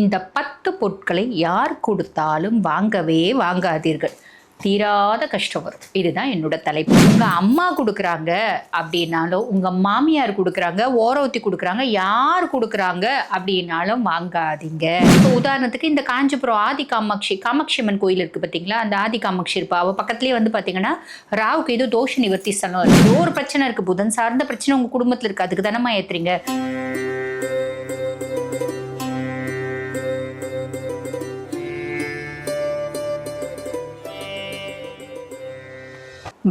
இந்த பத்து பொருட்களை யார் கொடுத்தாலும் வாங்கவே வாங்காதீர்கள். தீராத கஷ்டம் வரும். இதுதான் என்னோட தலைப்பு. உங்க அம்மா கொடுக்குறாங்க அப்படின்னாலும் உங்க மாமியார் கொடுக்குறாங்க ஓரவத்தி கொடுக்குறாங்க யார் கொடுக்குறாங்க அப்படின்னாலும் வாங்காதீங்க. இப்போ உதாரணத்துக்கு இந்த காஞ்சிபுரம் ஆதி காமாட்சி காமாட்சி அம்மன் கோயில் இருக்கு பார்த்தீங்களா? அந்த ஆதி காமாட்சி இருப்பா. அவ பக்கத்துலேயே வந்து பார்த்தீங்கன்னா ராவுக்கு ஏதோ தோஷ நிவர்த்தி ஸ்தலம் ஏதோ ஒரு பிரச்சனை இருக்கு. புதன் சார்ந்த பிரச்சனை உங்க குடும்பத்தில் இருக்கு. அதுக்கு தானம்மா ஏத்துறீங்க?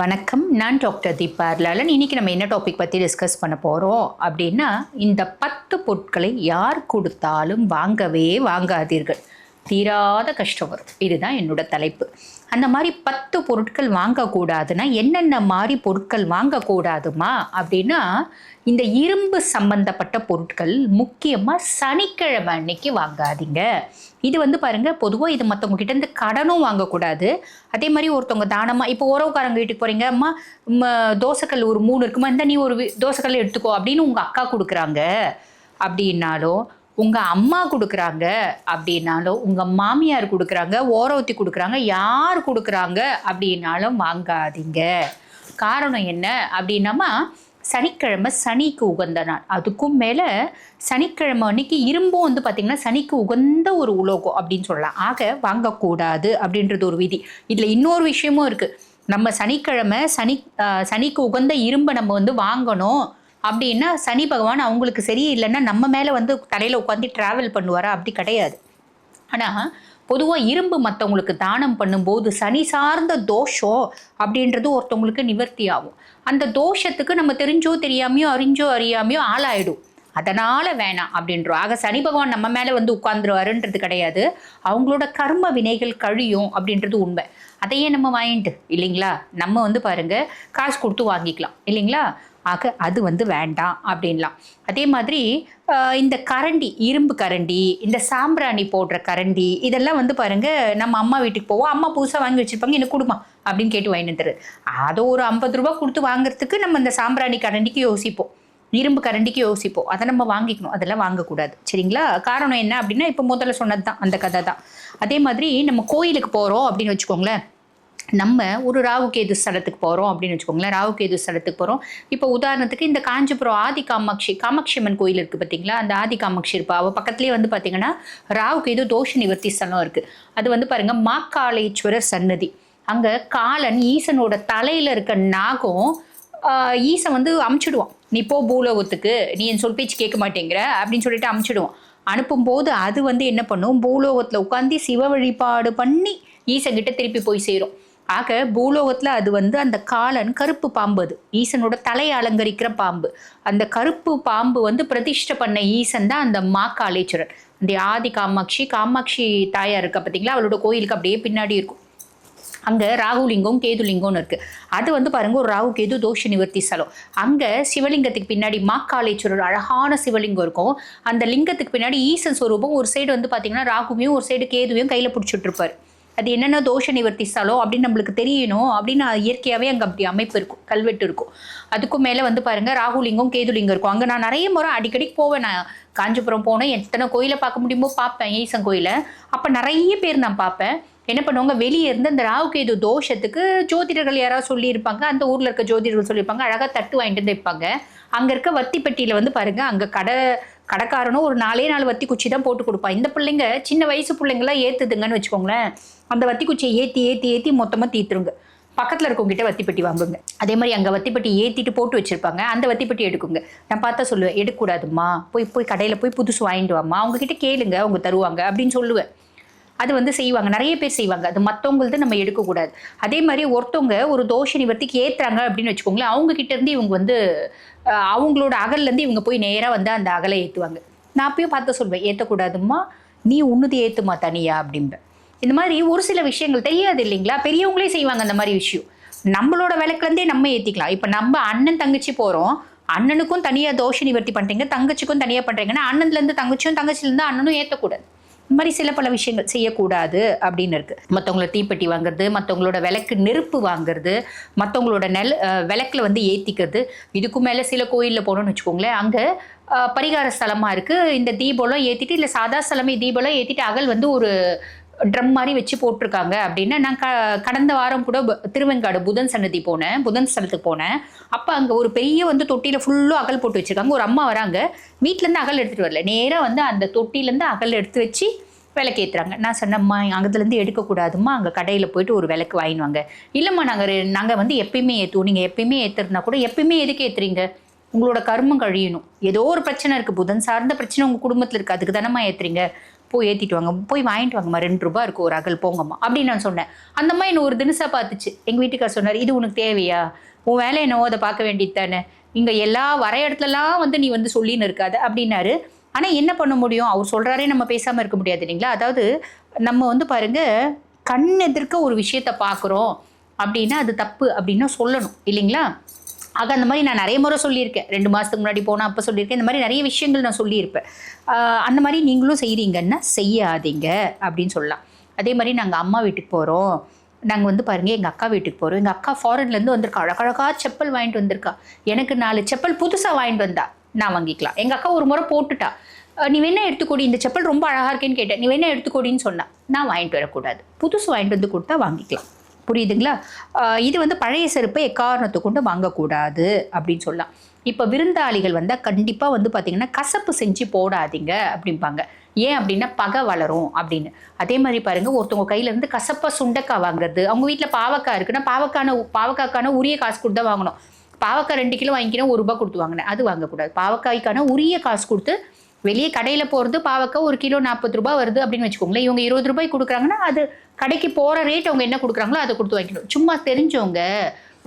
வணக்கம். நான் டாக்டர் தீபா லாலன் இன்னைக்கு நம்ம என்ன டாபிக் பற்றி டிஸ்கஸ் பண்ண போகிறோம் அப்படின்னா இந்த பத்து பொருட்களை யார் கொடுத்தாலும் வாங்கவே வாங்காதீர்கள். தீராத கஷ்டம் வரும் இதுதான் என்னோட தலைப்பு. அந்த மாதிரி பத்து பொருட்கள் வாங்கக்கூடாதுன்னா என்னென்ன மாதிரி பொருட்கள் வாங்கக்கூடாதுமா? அப்படின்னா இந்த இரும்பு சம்பந்தப்பட்ட பொருட்கள் முக்கியமாக சனிக்கிழமை அன்னைக்கு வாங்காதீங்க. இது வந்து பாருங்கள் பொதுவாக இது மற்றவங்க கிட்டேருந்து கடனும் வாங்கக்கூடாது. அதே மாதிரி ஒருத்தவங்க தானமாக இப்போ உறவுக்காரங்க வீட்டுக்கு போகிறீங்க அம்மா தோசைக்கல் ஒரு மூணு இருக்குமா இந்த நீ ஒரு வி- தோசைக்கல் எடுத்துக்கோ அப்படின்னு உங்கள் அக்கா கொடுக்குறாங்க அப்படின்னாலும் உங்கள் அம்மா கொடுக்குறாங்க அப்படின்னாலும் உங்கள் மாமியார் கொடுக்குறாங்க ஓரவத்தி கொடுக்குறாங்க யார் கொடுக்குறாங்க அப்படின்னாலும் வாங்காதீங்க. காரணம் என்ன அப்படின்னாமா சனிக்கிழமை சனிக்கு உகந்த நாள். அதுக்கும் மேலே சனிக்கிழமை அன்னைக்கு இரும்பும் வந்து பார்த்திங்கன்னா சனிக்கு உகந்த ஒரு உலோகம் அப்படின்னு சொல்லலாம். ஆக வாங்கக்கூடாது அப்படின்றது ஒரு விதி. இதில் இன்னொரு விஷயமும் இருக்குது நம்ம சனிக்கிழமை சனி சனிக்கு உகந்த இரும்பை நம்ம வந்து வாங்கணும். அப்படின்னா சனி பகவான் அவங்களுக்கு சரியில்லைன்னா நம்ம மேலே வந்து தலையில் உட்காந்து ட்ராவல் பண்ணுவாரா? அப்படி கிடையாது. ஆனால் பொதுவாக இரும்பு மற்றவங்களுக்கு தானம் பண்ணும்போது சனி சார்ந்த தோஷம் அப்படின்றது ஒருத்தவங்களுக்கு நிவர்த்தி ஆகும். அந்த தோஷத்துக்கு நம்ம தெரிஞ்சோ தெரியாமையோ அறிஞ்சோ அறியாமையோ ஆளாயிடும். அதனால் வேணாம் அப்படின்றோம். ஆக சனி பகவான் நம்ம மேலே வந்து உட்கார்ந்துருவாருன்றது கிடையாது. அவங்களோட கர்ம வினைகள் கழியும் அப்படின்றது உண்மை. அதையே நம்ம வாங்கிட்டு இல்லைங்களா? நம்ம வந்து பாருங்க காசு கொடுத்து வாங்கிக்கலாம் இல்லைங்களா? ஆக அது வந்து வேண்டாம் அப்படின்லாம். அதே மாதிரி இந்த கரண்டி இரும்பு கரண்டி இந்த சாம்பிராணி போடுற கரண்டி இதெல்லாம் வந்து பாருங்கள் நம்ம அம்மா வீட்டுக்கு போவோம். அம்மா புதுசாக வாங்கி வச்சுருப்பாங்க எனக்கு கொடுமா அப்படின்னு கேட்டு வாங்கிட்டு வந்துடுறது அதை ஒரு ஐம்பது ரூபா கொடுத்து வாங்குறதுக்கு நம்ம இந்த சாம்பிராணி கரண்டிக்கு யோசிப்போம். இரும்பு கரண்டிக்கு யோசிப்போம். அதை நம்ம வாங்கிக்கணும். அதெல்லாம் வாங்கக்கூடாது. சரிங்களா? காரணம் என்ன அப்படின்னா இப்போ முதல்ல சொன்னது தான் அந்த கதை தான் அதே மாதிரி நம்ம கோயிலுக்கு போகிறோம் அப்படின்னு வச்சுக்கோங்களேன். நம்ம ஒரு ராவுகேது ஸ்தலத்துக்கு போகிறோம் அப்படின்னு வச்சுக்கோங்களேன். ராவுகேது ஸ்தலத்துக்கு போகிறோம் இப்போ உதாரணத்துக்கு இந்த காஞ்சிபுரம் ஆதி காமாட்சி காமாட்சி அம்மன் கோயில் இருக்குது பார்த்தீங்களா அந்த ஆதி காமாட்சி இருப்பா. அவள் பக்கத்துலேயே வந்து பார்த்தீங்கன்னா ராவுகேது தோஷ நிவர்த்தி ஸ்தலம் இருக்குது அது வந்து பாருங்கள் மாக்காளேஸ்வரர் சன்னதி. அங்கே காலன் ஈசனோட தலையில் இருக்க நாகம் ஈசன் வந்து அமுச்சிடுவான். நீ போ பூலோகத்துக்கு. நீ என் சொல் பேச்சு கேட்க மாட்டேங்கிற அப்படின்னு சொல்லிட்டு அமுச்சிடுவான். அனுப்பும்போது அது வந்து என்ன பண்ணும்? பூலோகத்தில் உட்காந்து சிவ வழிபாடு பண்ணி ஈசன்கிட்ட திருப்பி போய் சேரும். ஆக பூலோகத்தில் அது வந்து அந்த காலன் கருப்பு பாம்பு அது. ஈசனோட தலையை அலங்கரிக்கிற பாம்பு. அந்த கருப்பு பாம்பு வந்து பிரதிஷ்டை பண்ண ஈசன் தான் அந்த மாக்காளேஸ்வரர் அந்த ஆதி காமாட்சி காமாட்சி தாயார் இருக்கா பார்த்தீங்களா அவளோட கோயிலுக்கு அப்படியே பின்னாடி இருக்கும். அங்கே ராகுலிங்கம் கேதுலிங்கம்னு இருக்குது அது வந்து பாருங்க ஒரு ராகு கேது தோஷ நிவர்த்தி ஸ்தலம். அங்கே சிவலிங்கத்துக்கு பின்னாடி மாக்காளேஸ்வரர் அழகான சிவலிங்கம் இருக்கும். அந்த லிங்கத்துக்கு பின்னாடி ஈசன் ஸ்வரூபம் ஒரு சைடு வந்து பார்த்தீங்கன்னா ராகுவையும் ஒரு சைடு கேதுவையும் கையில் பிடிச்சிட்டு இருப்பாரு. அது என்னென்ன தோஷ நிவர்த்தி ஸ்தலம் அப்படின்னு நம்மளுக்கு தெரியணும் அப்படின்னு இயற்கையாகவே அங்கே அப்படி அமைப்பு இருக்கும் கல்வெட்டு இருக்கும். அதுக்கும் மேலே வந்து பாருங்க ராகுலிங்கம் கேதுலிங்கம் இருக்கும். அங்கே நான் நிறைய முறை அடிக்கடி போவேன். நான் காஞ்சிபுரம் போனேன். எத்தனை கோயிலை பார்க்க முடியுமோ பார்ப்பேன் ஈசன் கோயிலை. அப்போ நிறைய பேர் நான் பார்ப்பேன். என்ன பண்ணுவாங்க வெளியே இருந்து அந்த ராகுகேது தோஷத்துக்கு ஜோதிடர்கள் யாராவது சொல்லியிருப்பாங்க அந்த ஊரில் இருக்க ஜோதிடர்கள் சொல்லியிருப்பாங்க அழகாக தட்டு வாங்கிட்டு வந்து வைப்பாங்க. அங்கே இருக்க வத்திப்பட்டியில் வந்து பாருங்கள் அங்கே கடை கடைக்காரனும் ஒரு நாலே நாலு வத்தி குச்சி தான் போட்டு கொடுப்பான். இந்த பிள்ளைங்க சின்ன வயசு பிள்ளைங்களாம் ஏற்றுதுங்கன்னு வச்சுக்கோங்களேன். அந்த வத்தி குச்சியை ஏற்றி ஏற்றி ஏற்றி மொத்தமாக தீத்துருங்க. பக்கத்தில் இருக்கவங்ககிட்ட வத்திப்பட்டி வாங்குங்க. அதே மாதிரி அங்கே வத்திப்பட்டி ஏற்றிட்டு போட்டு வச்சுருப்பாங்க. அந்த வத்திப்பட்டி எடுக்குங்க. நான் பார்த்தா சொல்லுவேன் எடுக்கக்கூடாதும்மா போய் போய் கடையில் போய் புதுசு வாங்கிட்டு வாம்மா. அவங்கக்கிட்ட கேளுங்க. அவங்க தருவாங்க. அப்படின்னு சொல்லுவேன். அது வந்து செய்வாங்க. நிறைய பேர் செய்வாங்க. அது மற்றவங்களது நம்ம எடுக்கக்கூடாது. அதே மாதிரி ஒருத்தவங்க ஒரு தோஷ நிவர்த்திக்கு ஏற்றுறாங்க அப்படின்னு வச்சுக்கோங்களேன் அவங்க கிட்ட இருந்து இவங்க வந்து அவங்களோட அகல்லேருந்து இவங்க போய் நேராக வந்து அந்த அகலை ஏற்றுவாங்க நான் அப்பயும் பார்த்து சொல்வேன் ஏற்றக்கூடாதும்மா நீ உன்னுது ஏற்றுமா தனியா அப்படிம்பேன் இந்த மாதிரி ஒரு சில விஷயங்கள் தெரியாது இல்லைங்களா? பெரியவங்களே செய்வாங்க அந்த மாதிரி விஷயம். நம்மளோட விளக்குலேருந்தே நம்ம ஏற்றிக்கலாம் இப்போ நம்ம அண்ணன் தங்கச்சி போகிறோம் அண்ணனுக்கும் தனியாக தோஷ நிவர்த்தி பண்ணுறீங்க தங்கச்சிக்கும் தனியாக பண்ணுறீங்கன்னா அண்ணன்லேருந்து தங்கச்சியும் தங்கச்சிலேருந்து அண்ணனும் ஏற்றக்கூடாது இந்த மாதிரி சில பல விஷயங்கள் செய்யக்கூடாது அப்படின்னு இருக்கு. மற்றவங்களோட தீப்பெட்டி வாங்குறது மற்றவங்களோட விளக்கு நெருப்பு வாங்குறது மற்றவங்களோட நெல் விளக்கில் வந்து ஏற்றிக்கிறது இதுக்கு மேலே சில கோயிலில் போனோம்னு வச்சுக்கோங்களேன் அங்கே பரிகார ஸ்தலமாக இருக்குது இந்த தீபம்லாம் ஏற்றிட்டு இல்லை சாதா ஸ்தலமே தீபம்லாம் ஏற்றிட்டு அகல் வந்து ஒரு ட்ரம் மாதிரி வச்சு போட்டிருக்காங்க. அப்படின்னா நான் க கடந்த வாரம் கூட திருவெங்காடு புதன் சன்னதி போனேன். புதன் ஸ்தலத்துக்கு போனேன். அப்போ அங்கே ஒரு பெரிய வந்து தொட்டியில் ஃபுல்லும் அகல் போட்டு வச்சுருக்காங்க. ஒரு அம்மா வராங்க. வீட்டிலேருந்து அகல் எடுத்துகிட்டு வரல. நேராக வந்து அந்த தொட்டிலேருந்து அகல் எடுத்து வச்சு விளக்கு ஏற்றுறாங்க நான் சொன்னம்மா அங்கத்துலேருந்து எடுக்கக்கூடாதும்மா அங்கே கடையில் போயிட்டு ஒரு விளக்கு வாங்கினுவாங்க இல்லைம்மா நாங்கள் நாங்கள் வந்து எப்பயுமே ஏற்றுவோம் நீங்கள் எப்பயுமே ஏற்றுறதுனா கூட எப்பயுமே எதுக்கு ஏற்றுறீங்க உங்களோட கர்மம் கழியணும். ஏதோ ஒரு பிரச்சனை இருக்குது புதன் சார்ந்த பிரச்சனை உங்கள் குடும்பத்தில் இருக்குது அதுக்கு தானம்மா ஏற்றுறீங்க போய் ஏற்றிட்டு வாங்க. போய் வாங்கிட்டு வாங்கம்மா. ரெண்டு ரூபா இருக்கும் ஒரு அகல் போங்கம்மா. அப்படின்னு நான் சொன்னேன். அந்த மாதிரி என்ன ஒரு தினசாக பார்த்துச்சு. எங்கள் வீட்டுக்கார் சொன்னார் இது உனக்கு தேவையா? உன் வேலை என்னவோ அதை பார்க்க வேண்டியது தானே. இங்கே எல்லா வர இடத்துலலாம் வந்து நீ வந்து சொல்லின்னு இருக்காத. அப்படின்னாரு. ஆனால் என்ன பண்ண முடியும்? அவர் சொல்கிறாரே நம்ம பேசாமல் இருக்க முடியாது இல்லைங்களா? அதாவது நம்ம வந்து பாருங்க கண் எதிர்க்க ஒரு விஷயத்தை பார்க்குறோம் அப்படின்னா அது தப்பு அப்படின்னா சொல்லணும் இல்லைங்களா? ஆக அந்த மாதிரி நான் நிறைய முறை சொல்லியிருக்கேன். ரெண்டு மாதத்துக்கு முன்னாடி போனால் அப்போ சொல்லியிருக்கேன். இந்த மாதிரி நிறைய விஷயங்கள் நான் சொல்லியிருப்பேன். அந்த மாதிரி நீங்களும் செய்கிறீங்கன்னா செய்யாதீங்க அப்படின்னு சொல்லலாம். அதே மாதிரி நாங்கள் அம்மா வீட்டுக்கு போகிறோம் நாங்கள் வந்து பாருங்கள் எங்கள் அக்கா வீட்டுக்கு போகிறோம் எங்கள் அக்கா ஃபாரின்லேருந்து வந்திருக்கா. அழகழகாக செப்பல் வாங்கிட்டு வந்திருக்கா. எனக்கு நாலு செப்பல் புதுசாக வாங்கிட்டு வந்தா நான் வாங்கிக்கலாம். எங்கள் அக்கா ஒரு முறை போட்டுட்டா. நீ வேணா எடுத்துக்கொடி இந்த செப்பல் ரொம்ப அழகாக இருக்கேன்னு கேட்டேன். நீ வேணா எடுத்துக்கொடின்னு சொன்னா நான் வாங்கிட்டு வரக்கூடாது. புதுசு வாங்கிட்டு வந்து கொடுத்தா வாங்கிக்கலாம். புரியுதுங்களா? இது வந்து பழைய செருப்பை எக்காரணத்தை கொண்டு வாங்கக்கூடாது அப்படின்னு சொல்லலாம். இப்போ விருந்தாளிகள் வந்தால் கண்டிப்பாக வந்து பார்த்திங்கன்னா கசப்பு செஞ்சு போடாதீங்க அப்படிம்பாங்க. ஏன் அப்படின்னா பகை வளரும் அப்படின்னு. அதே மாதிரி பாருங்கள் ஒருத்தவங்க கையிலேருந்து கசப்பாக சுண்டக்காய் வாங்குறது அவங்க வீட்டில் பாவக்காய் இருக்குன்னா பாவக்கான பாவக்காய்க்கான உரிய காசு கொடுத்து தான் வாங்கணும். பாவக்காய் ரெண்டு கிலோ வாங்கிக்கணும் ஒரு ரூபா கொடுத்து வாங்கினேன் அது வாங்கக்கூடாது. பாவக்காய்க்கான உரிய காசு கொடுத்து வெளியே கடையில் போகிறது பாவக்காய் ஒரு கிலோ நாற்பது ரூபாய் வருது அப்படின்னு வச்சுக்கோங்களேன். இவங்க இருபது ரூபாய் கொடுக்குறாங்கன்னா அது கடைக்கு போகிற ரேட் அவங்க என்ன கொடுக்குறாங்களோ அதை கொடுத்து வாங்கிக்கணும். சும்மா தெரிஞ்சவங்க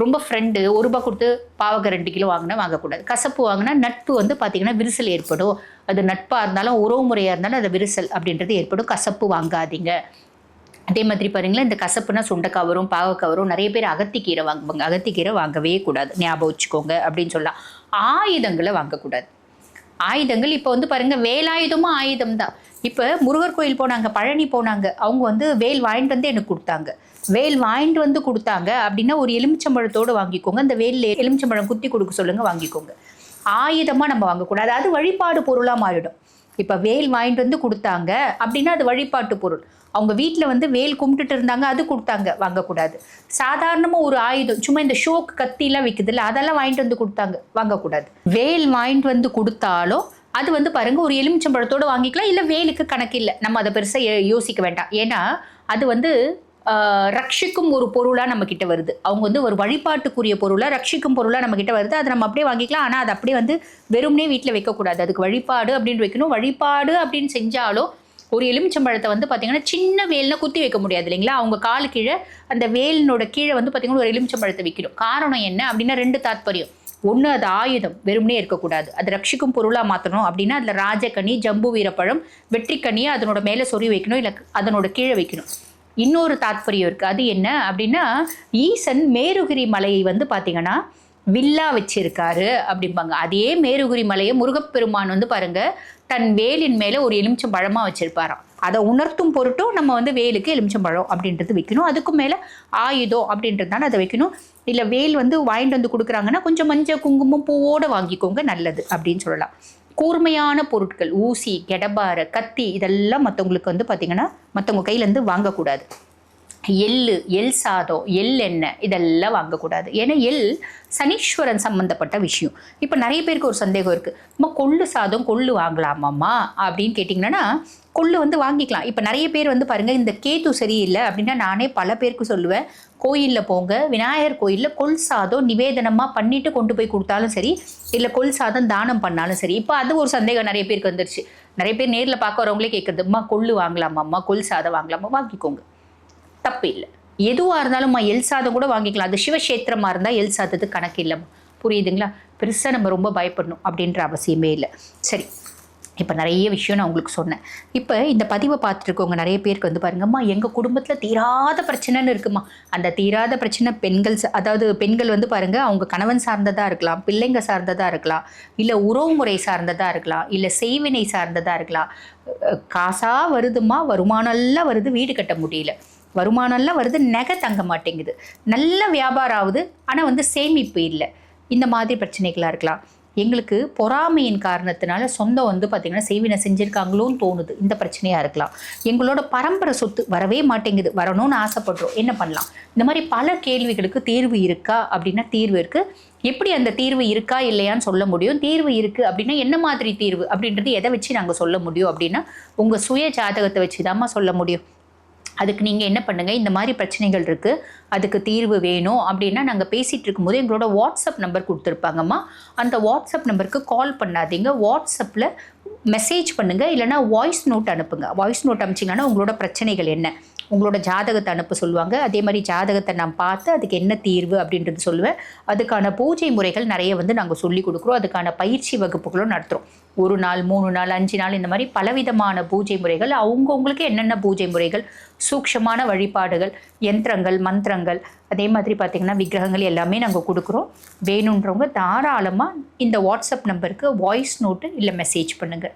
ரொம்ப ஃப்ரெண்டு ஒரு ரூபாய் கொடுத்து பாவக்காய் ரெண்டு கிலோ வாங்கினா வாங்கக்கூடாது. கசப்பு வாங்கினா நட்பு வந்து பார்த்திங்கன்னா விரிசல் ஏற்படும். அது நட்பாக இருந்தாலும் உறவு முறையாக இருந்தாலும் அது விரிசல் அப்படின்றது ஏற்படும். கசப்பு வாங்காதீங்க. அதே மாதிரி பாருங்களேன் இந்த கசப்புனா சுண்டைக்காய் வரும் பாவக்காய் வரும். நிறைய பேர் அகத்திக்கீரை வாங்குவாங்க. அகத்திக்கீரை வாங்கவே கூடாது. ஞாபகம் வச்சுக்கோங்க அப்படின்னு சொல்லலாம். ஆயுதங்களை வாங்கக்கூடாது. ஆயுதங்கள். இப்போ வந்து பாருங்க வேலாயுதமும் ஆயுதம் தான் இப்போ முருகர் கோயில் போனாங்க பழனி போனாங்க அவங்க வந்து வேல் வாங்கிட்டு வந்து எனக்கு கொடுத்தாங்க. வேல் வாங்கிட்டு வந்து கொடுத்தாங்க அப்படின்னா ஒரு எலுமிச்சம்பழத்தோடு வாங்கிக்கோங்க. அந்த வேலில் எலுமிச்சம்பழம் குத்தி கொடுக்க சொல்லுங்க வாங்கிக்கோங்க. ஆயுதமாக நம்ம வாங்கக்கூடாது. அது வழிபாடு பொருளாக மாறிடும். இப்போ வேல் வாங்கிட்டு வந்து கொடுத்தாங்க அப்படின்னா அது வழிபாட்டு பொருள். அவங்க வீட்டில் வந்து வேல் கும்பிட்டுட்டு இருந்தாங்க அது கொடுத்தாங்க வாங்கக்கூடாது. சாதாரணமாக ஒரு ஆயுதம் சும்மா இந்த ஷோக்கு கத்திலாம் விற்குதுல்ல அதெல்லாம் வாங்கிட்டு வந்து கொடுத்தாங்க வாங்கக்கூடாது. வேல் வாங்கிட்டு வந்து கொடுத்தாலும் அது வந்து பாருங்க ஒரு எலுமிச்சம்பழத்தோடு வாங்கிக்கலாம் இல்லை வேலுக்கு கணக்கு இல்லை. நம்ம அதை பெருசாக யோசிக்க வேண்டாம். ஏன்னா அது வந்து ரட்சிக்கும் ஒரு பொருளாக நம்ம கிட்ட வருது. அவங்க வந்து ஒரு வழிபாட்டுக்குரிய பொருளாக ரட்சிக்கும் பொருளாக நம்ம கிட்ட வருது. அதை நம்ம அப்படியே வாங்கிக்கலாம். ஆனால் அது அப்படியே வந்து வெறும்னே வீட்டில் வைக்கக்கூடாது. அதுக்கு வழிபாடு அப்படின்னு வைக்கணும். வழிபாடு அப்படின்னு செஞ்சாலும் ஒரு எலுமிச்சம்பழத்தை வந்து பார்த்தீங்கன்னா சின்ன வேல்னா குத்தி வைக்க முடியாது இல்லைங்களா? அவங்க காலு கீழே அந்த வேலினோட கீழே வந்து பார்த்தீங்கன்னா ஒரு எலுமிச்சம்பழத்தை வைக்கணும். காரணம் என்ன அப்படின்னா ரெண்டு தாத்பரியம். ஒன்று அது ஆயுதம் வெறுமனே இருக்கக்கூடாது. அது ரட்சிக்கும் பொருளாக மாற்றணும் அப்படின்னா அதில் ராஜக்கனி ஜம்பு வீரப்பழம் வெற்றிக்கனியை அதனோட மேலே சொறி வைக்கணும் இல்லை அதனோட கீழே வைக்கணும். இன்னொரு தாத்பரியம் இருக்குது அது என்ன அப்படின்னா ஈசன் மேருகிரி மலையை வந்து பார்த்தீங்கன்னா வில்லா வச்சிருக்காரு அப்படிம்பாங்க. அதே மேருகுரி மலையை முருகப்பெருமான் வந்து பாருங்க தன் வேலின் மேலே ஒரு எலுமிச்சம் பழமாக வச்சிருப்பாராம். அதை உணர்த்தும் பொருட்டும் நம்ம வந்து வேலுக்கு எலுமிச்சம் பழம் அப்படின்றது வைக்கணும். அதுக்கும் மேலே ஆயுதம் அப்படின்றதுனால அதை வைக்கணும். இல்லை வேல் வந்து வாங்கிட்டு வந்து கொடுக்குறாங்கன்னா கொஞ்சம் மஞ்சள் குங்குமம் பூவோடு வாங்கிக்கோங்க நல்லது அப்படின்னு சொல்லலாம். கூர்மையான பொருட்கள் ஊசி கெடபார கத்தி இதெல்லாம் மற்றவங்களுக்கு வந்து பார்த்திங்கன்னா மற்றவங்க கையிலேருந்து வாங்கக்கூடாது. எள்ளு எள் சாதம் எள் எண்ணெய் இதெல்லாம் வாங்கக்கூடாது. ஏன்னா எள் சனீஸ்வரன் சம்மந்தப்பட்ட விஷயம். இப்போ நிறைய பேருக்கு ஒரு சந்தேகம் இருக்குது நம்ம கொள்ளு சாதம் கொள்ளு வாங்கலாமாம்மா? அப்படின்னு கேட்டிங்கன்னா கொள்ளு வந்து வாங்கிக்கலாம். இப்போ நிறைய பேர் வந்து பாருங்கள் இந்த கேத்து சரியில்லை அப்படின்னா நானே பல பேருக்கு சொல்லுவேன். கோயிலில் போங்க. விநாயகர் கோயிலில் கொள் சாதம் நிவேதனமாக பண்ணிட்டு கொண்டு போய் கொடுத்தாலும் சரி இல்லை கொள் சாதம் தானம் பண்ணாலும் சரி. இப்போ அது ஒரு சந்தேகம் நிறைய பேருக்கு வந்துருச்சு. நிறைய பேர் நேரில் பார்க்க வரவங்களே கேட்குறது கொள்ளு வாங்கலாமாம்மா? கொள் சாதம் வாங்கலாமா? வாங்கிக்கோங்க. தப்பு இல்லை எதுவாக இருந்தாலும் எல் சாதம் கூட வாங்கிக்கலாம். அது சிவக்ஷேத்திரமாக இருந்தால் எல் சாதத்துக்கு கணக்கு இல்லைம்மா. புரியுதுங்களா? பெருசாக நம்ம ரொம்ப பயப்படணும் அப்படின்ற அவசியமே இல்லை. சரி. இப்போ நிறைய விஷயம் நான் உங்களுக்கு சொன்னேன். இப்போ இந்த பதிவை பார்த்துருக்கவங்க நிறைய பேருக்கு வந்து பாருங்கம்மா எங்கள் குடும்பத்தில் தீராத பிரச்சனைன்னு இருக்குமா. அந்த தீராத பிரச்சனை பெண்கள் அதாவது பெண்கள் வந்து பாருங்கள் அவங்க கணவன் சார்ந்ததாக இருக்கலாம் பிள்ளைங்க சார்ந்ததாக இருக்கலாம் இல்லை உறவுமுறை சார்ந்ததாக இருக்கலாம் இல்லை செய்வினை சார்ந்ததாக இருக்கலாம். காசாக வருதுமா வருமானம்லாம் வருது வீடு கட்ட முடியல. வருமானம்லாம் வருது நகை தங்க மாட்டேங்குது. நல்ல வியாபாரம் ஆகுது ஆனால் வந்து சேமிப்பு இல்லை. இந்த மாதிரி பிரச்சனைகளாக இருக்கலாம். எங்களுக்கு பொறாமையின் காரணத்தினால சொந்தம் வந்து பார்த்திங்கன்னா செய்வினை செஞ்சுருக்காங்களோன்னு தோணுது. இந்த பிரச்சனையாக இருக்கலாம். எங்களோட பரம்பரை சொத்து வரவே மாட்டேங்குது. வரணும்னு ஆசைப்படுறோம். என்ன பண்ணலாம்? இந்த மாதிரி பல கேள்விகளுக்கு தீர்வு இருக்கா அப்படின்னா தீர்வு இருக்குது எப்படி அந்த தீர்வு இருக்கா இல்லையான்னு சொல்ல முடியும். தீர்வு இருக்குது அப்படின்னா என்ன மாதிரி தீர்வு அப்படின்றது எதை வச்சு நாங்கள் சொல்ல முடியும் அப்படின்னா உங்கள் சுய ஜாதகத்தை வச்சு தாம்மா சொல்ல முடியும். அதுக்கு நீங்கள் என்ன பண்ணுங்கள் இந்த மாதிரி பிரச்சனைகள் இருக்குது அதுக்கு தீர்வு வேணும் அப்படின்னா நாங்கள் பேசிகிட்டு இருக்கும்போது எங்களோட வாட்ஸ்அப் நம்பர் கொடுத்துருப்பாங்கம்மா. அந்த வாட்ஸ்அப் நம்பருக்கு கால் பண்ணாதீங்க. வாட்ஸ்அப்பில் மெசேஜ் பண்ணுங்கள் இல்லைனா வாய்ஸ் நோட் அனுப்புங்க. வாய்ஸ் நோட் அனுப்பிச்சிங்கன்னா உங்களோட பிரச்சனைகள் என்ன? உங்களோட ஜாதகத்தை அனுப்ப சொல்லுவாங்க. அதே மாதிரி ஜாதகத்தை நான் பார்த்து அதுக்கு என்ன தீர்வு அப்படின்றது சொல்லுவேன். அதுக்கான பூஜை முறைகள் நிறைய வந்து நாங்கள் சொல்லி கொடுக்குறோம். அதுக்கான பயிற்சி வகுப்புகளும் நடத்துகிறோம் ஒரு நாள் மூணு நாள் அஞ்சு நாள் இந்த மாதிரி பலவிதமான பூஜை முறைகள் அவங்கவுங்களுக்கு என்னென்ன பூஜை முறைகள் சூக்ஷமான வழிபாடுகள் யந்திரங்கள் மந்திரங்கள் அதே மாதிரி பார்த்திங்கன்னா விக்கிரகங்கள் எல்லாமே நாங்கள் கொடுக்குறோம். வேணுன்றவங்க தாராளமாக இந்த வாட்ஸ்அப் நம்பருக்கு வாய்ஸ் நோட்டு இல்லை மெசேஜ் பண்ணுங்கள்